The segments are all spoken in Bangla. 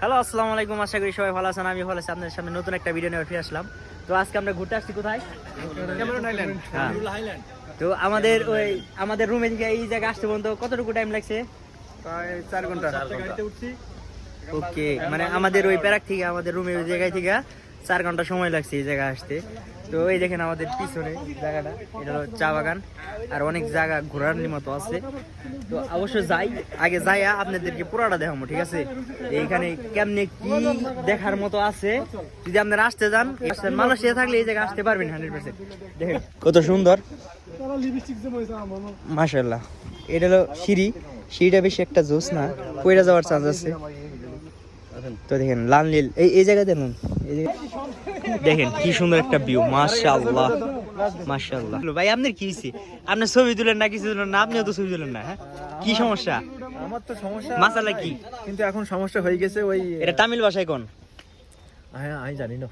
হ্যালো আসসালামু আলাইকুম। আশা করি সবাই ভালো আছেন আমি ভালো আছি। আপনাদের সামনে নতুন একটা ভিডিও নিয়ে ফিরে আসলাম। তো আজকে আমরা ঘুরতে আসছি কোথায়? হ্যাঁ। তো আমাদের ওই আমাদের রুমে থেকে এই জায়গায় আসতে পর্যন্ত কতটুকু টাইম লাগছে? প্রায় চার ঘণ্টা। ওকে মানে আমাদের ওই প্যারাক থেকে আমাদের রুমে ওই জায়গায় থেকে চার ঘণ্টা সময় লাগছে এই জায়গায় আসতে। তো এই দেখেন আমাদের পিছনে জায়গাটা, এটা হলো চা বাগান। আর অনেক জায়গা ঘোরার মতো আছে। তো অবশ্য যাই, আগে যাই আপনাদেরকে পুরাটা দেখাবো, ঠিক আছে? এইখানে কেমনে কি দেখার মতো আছে। যদি আপনারা আসতে যান মালয়েশিয়া থাকলে এই জায়গায় আসতে পারবেন হান্ড্রেড পার্সেন্ট। দেখেন, কত সুন্দর। মাশাল্লাহ এটা হলো সিঁড়ি। সিঁড়িটা বেশি একটা জোস না পয়রা যাওয়ার চান্স আছে। তো দেখেন, লাল নীল। এই এই জায়গায় দেখুন। এই জায়গায়- দেখেন কি সুন্দর একটা ভিউ মাশাআল্লাহ মাশাআল্লাহ। ভাই আপনার কি হইছে? আপনি ছবি তুলেন না কিছু তুলেন না আপনিও তো ছবি তুলেন না হ্যাঁ? কি সমস্যা? আমার তো সমস্যা মাসালা কি? কিন্তু এখন সমস্যা হয়ে গেছে ওই এটা তামিল ভাষায় কোন? হ্যাঁ আমি জানি না।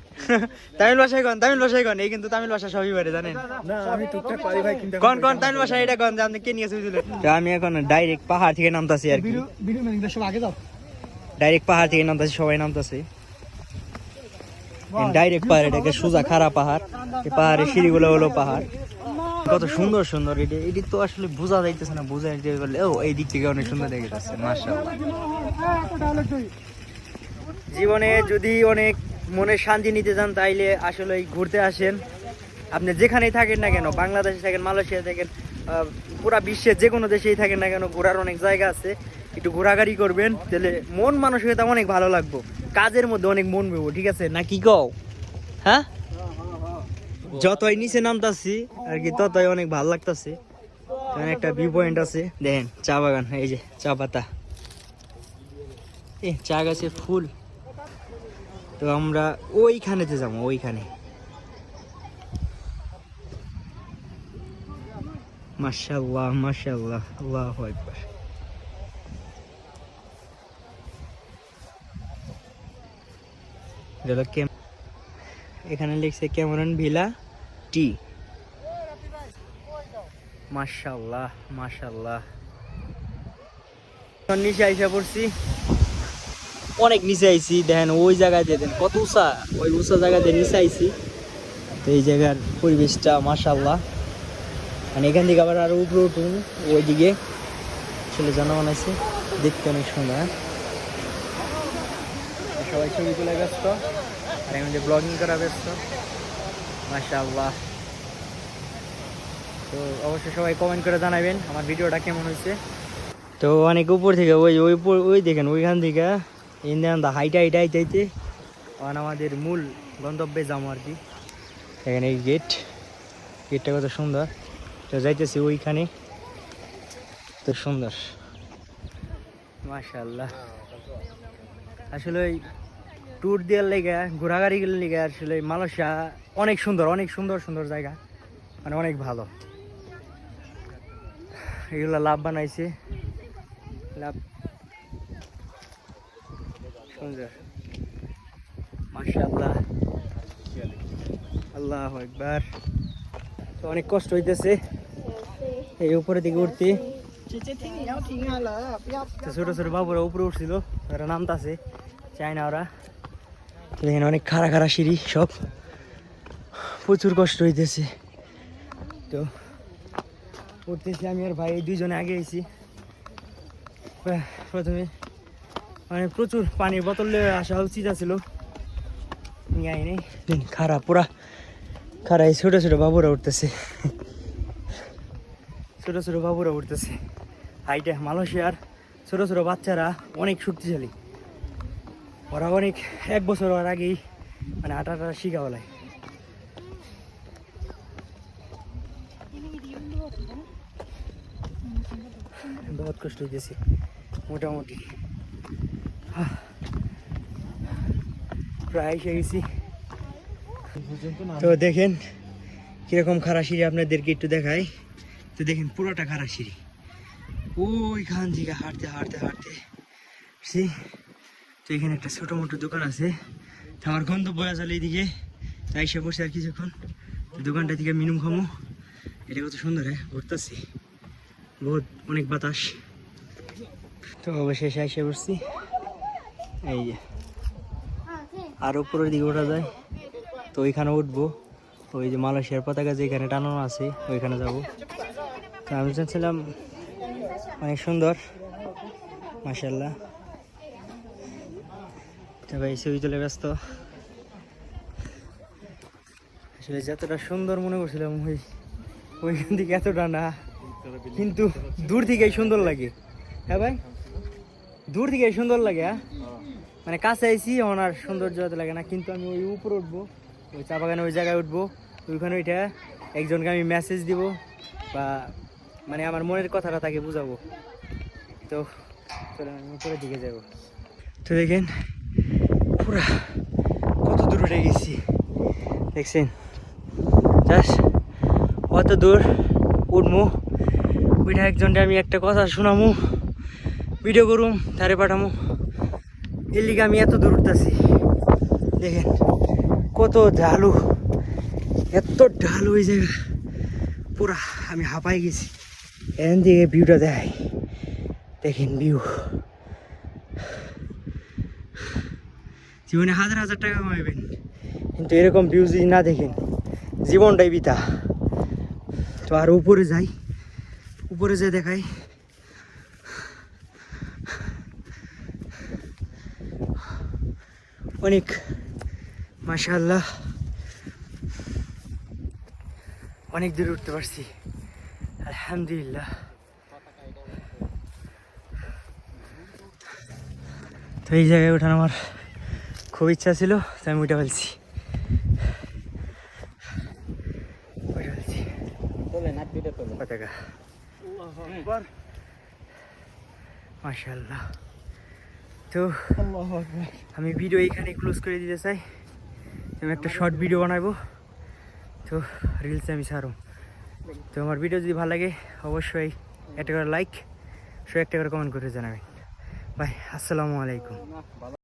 তামিল ভাষায় কোন? তামিল ভাষায় কোন? এই কিন্তু তামিল ভাষা সবই পারে জানেন? না আমি টুকটাক পারি ভাই কিন্তু কোন কোন তামিল ভাষা? এটা কোন? যে আপনি কে নিয়ে ছবি তুলেন? আমি এখন ডাইরেক্ট পাহাড় থেকে নামতাছি আর কি। ভিডিও ম্যানেজার সব আগে যাও। ডাইরেক্ট পাহাড় থেকে নামতেছে সবাই নামতেছে। ডাইরেক্ট পাহাড় এটাকে সোজা খাড়া পাহাড়। এই পাহাড়ের সিঁড়িগুলো হলো পাহাড়। কত সুন্দর সুন্দর। এটি এটি তো আসলে বোঝা যাইতেছে না বোঝা যাইতে পারলে ও এই দিক থেকে অনেক সুন্দর দেখে যাচ্ছে মাশাআল্লাহ। জীবনে যদি অনেক মনে শান্তি নিতে চান তাইলে আসলে ঘুরতে আসেন। আপনি যেখানেই থাকেন না কেন বাংলাদেশে থাকেন মালয়েশিয়া থাকেন আহ, পুরা বিশ্বের যে কোনো দেশেই থাকেন না কেন ঘোরার অনেক জায়গা আছে। একটু ঘোরাঘুরি করবেন, তাহলে মন মানসিকতা অনেক ভালো লাগবো। কাজের মধ্যে অনেক মন বেবো ঠিক আছে? না কি কও? হ্যাঁ? যতই নিচে নামতাছি, আর কি ততই অনেক ভালো লাগতাছে। একটা ভিউ পয়েন্ট আছে, দেখেন, চা বাগান, এই যে চা পাতা। এ, চা গাছের ফুল। তো আমরা ওইখানেতে যাব, ওইখানে। মাশাল্লাহ মাশাল্লাহ আল্লাহ একবার এখানে লিখছে ক্যামেরন ভিলা টি। মাশাল্লাহ মাশাল্লাহ নিচে আইসা পড়ছি। অনেক নিচে আইছি, দেখেন ওই জায়গায় দেখেন কত উঁচা। ওই উঁচা জায়গাতে নিচে আইছি। তো এই জায়গার পরিবেশটা মাশাল্লাহ মানে এখান থেকে আবার আরও উপরে উঠুন, ওইদিকে। আসলে জনগণ আছে দেখতে অনেক সুন্দর হ্যাঁ? সবাই ছবি তুলে ব্যস্ত। আর এখন যে ব্লগিং করা ব্যস্ত। মাশাল্লাহ তো অবশ্যই সবাই কমেন্ট করে জানাবেন আমার ভিডিওটা কেমন হয়েছে। তো অনেক উপর থেকে ওই ওই ওই দেখেন ওইখান থেকে ইন্ডিয়ান দা হাইটা হাইটা হাইটাইতে কারণ আমাদের মূল গন্তব্যে যাব আর কি। এখানে এই গেট গেটটা কত সুন্দর। তো যাইতেছি ওইখানে। তো সুন্দর। মাশাল্লাহ আসলে ওই ট্যুর দেওয়ার লেগে ঘোরাঘুরি গেলে লেগে আসলে মালয়েশিয়া অনেক সুন্দর অনেক সুন্দর সুন্দর জায়গা। মানে অনেক ভালো। এগুলো লাভ বানাইছে। লাভ সুন্দর মাশাআল্লাহ। আল্লাহ একবার তো অনেক কষ্ট হইতেছে। এই উপরে দিকে উঠতে। ছোট ছোট বাবুরা উপরে উঠছিল, ওরা নামতাছে। চায় না ওরা দেখেন অনেক খাড়া খাড়া সিঁড়ি সব। প্রচুর কষ্ট হইতেছে। তো উঠতেছি আমি আর ভাই দুইজনে আগে আহ, প্রথমে মানে প্রচুর পানির বোতল আসা উচিত ছিল নিয়ে আইনি খারা পুরা খারা এই ছোট ছোট বাবুরা উঠতেছে। ছোট ছোট বাবুরা উঠতেছে। হাইটে মালয়েশিয়ার ছোট ছোট বাচ্চারা অনেক শক্তিশালী। ওরা অনেক এক বছর হওয়ার আগেই মানে আটা আটা শিখা বলায় বহুত কষ্ট হইতেছে, মোটামুটি। প্রায় এসে গেছি তো দেখেন কীরকম খারা সিঁড়ি আপনাদেরকে একটু দেখাই। তো দেখেন পুরোটা খারা সিঁড়ি। ওইখান থেকে হাঁটতে হাঁটতে হাঁটতে। সে তো এখানে একটা ছোটো মোটো দোকান আছে। তো আমার গন্তব্য এইদিকে। তাই এসে বসে আর কিছুক্ষণ। তো দোকানটা থেকে মিনুম খামো। এটা কত সুন্দর হ্যাঁ? ঘুরতেছি। বহুত, অনেক বাতাস। তো অবশেষে এসে বসছি। এই যে। আর উপরের দিকে ওঠা যায়। তো ওইখানে উঠবো। ওই যে মালয়েশিয়ার পতাকা যেখানে টানানো আছে, ওইখানে যাব। তো আমি চাচ্ছিলাম, অনেক সুন্দর। মাসাল্লাহ ভাই ছবি তুলে ব্যস্ত। আসলে যতটা সুন্দর মনে করছিলাম, ওই ওইখান থেকে এতটা না, কিন্তু দূর থেকেই সুন্দর লাগে। হ্যাঁ ভাই? দূর থেকেই সুন্দর লাগে হ্যাঁ? মানে কাছে আইসি আমার আর সৌন্দর্য লাগে না, কিন্তু আমি ওই উপরে উঠবো, ওই চা বাগানে ওই জায়গায় উঠবো, ওইখানে ওইটা একজনকে আমি মেসেজ দিব, বা মানে আমার মনের কথাটা তাকে বুঝাবো। তো চলো আমি উপরের দিকে যাব। তো দেখেন পুরা কত দূর উঠে গেছি। দেখছেন? জাস্ট অত দূর উঠবো ওইটা একজনকে আমি একটা কথা শোনামু ভিডিও করুম তারে পাঠামু। এর লিগে আমি এত দূর উঠতেছি। দেখেন, কত ঢালু, এত ঢালু ওই জায়গা। পুরা আমি হাঁপাই গেছি। এখান থেকে ভিউটা দেখাই। দেখেন ভিউ জীবনে হাজার হাজার টাকা কামাইবেন। কিন্তু এরকম ভিউ যদি না দেখেন জীবনটাই বিতা তো আর উপরে যাই উপরে যাই দেখাই। অনেক মাশাল্লাহ অনেক দূরে উঠতে পারছি। আলহামদুলিল্লাহ। তো এই জায়গায় ওঠান আমার খুব ইচ্ছা ছিল তাই আমি উঠে ফেলছি উঠে ফেলছি পতাকা মাশাল্লাহ তো আমি ভিডিও এইখানে ক্লোজ করে দিতে চাই। আমি একটা শর্ট ভিডিও বানাবো। তো রিলসে আমি ছাড়ো তো আমার ভিডিও যদি ভালো লাগে অবশ্যই একটা করে লাইক সো একটা করে কমেন্ট করে জানাবেন। বাই আসসালামু আলাইকুম।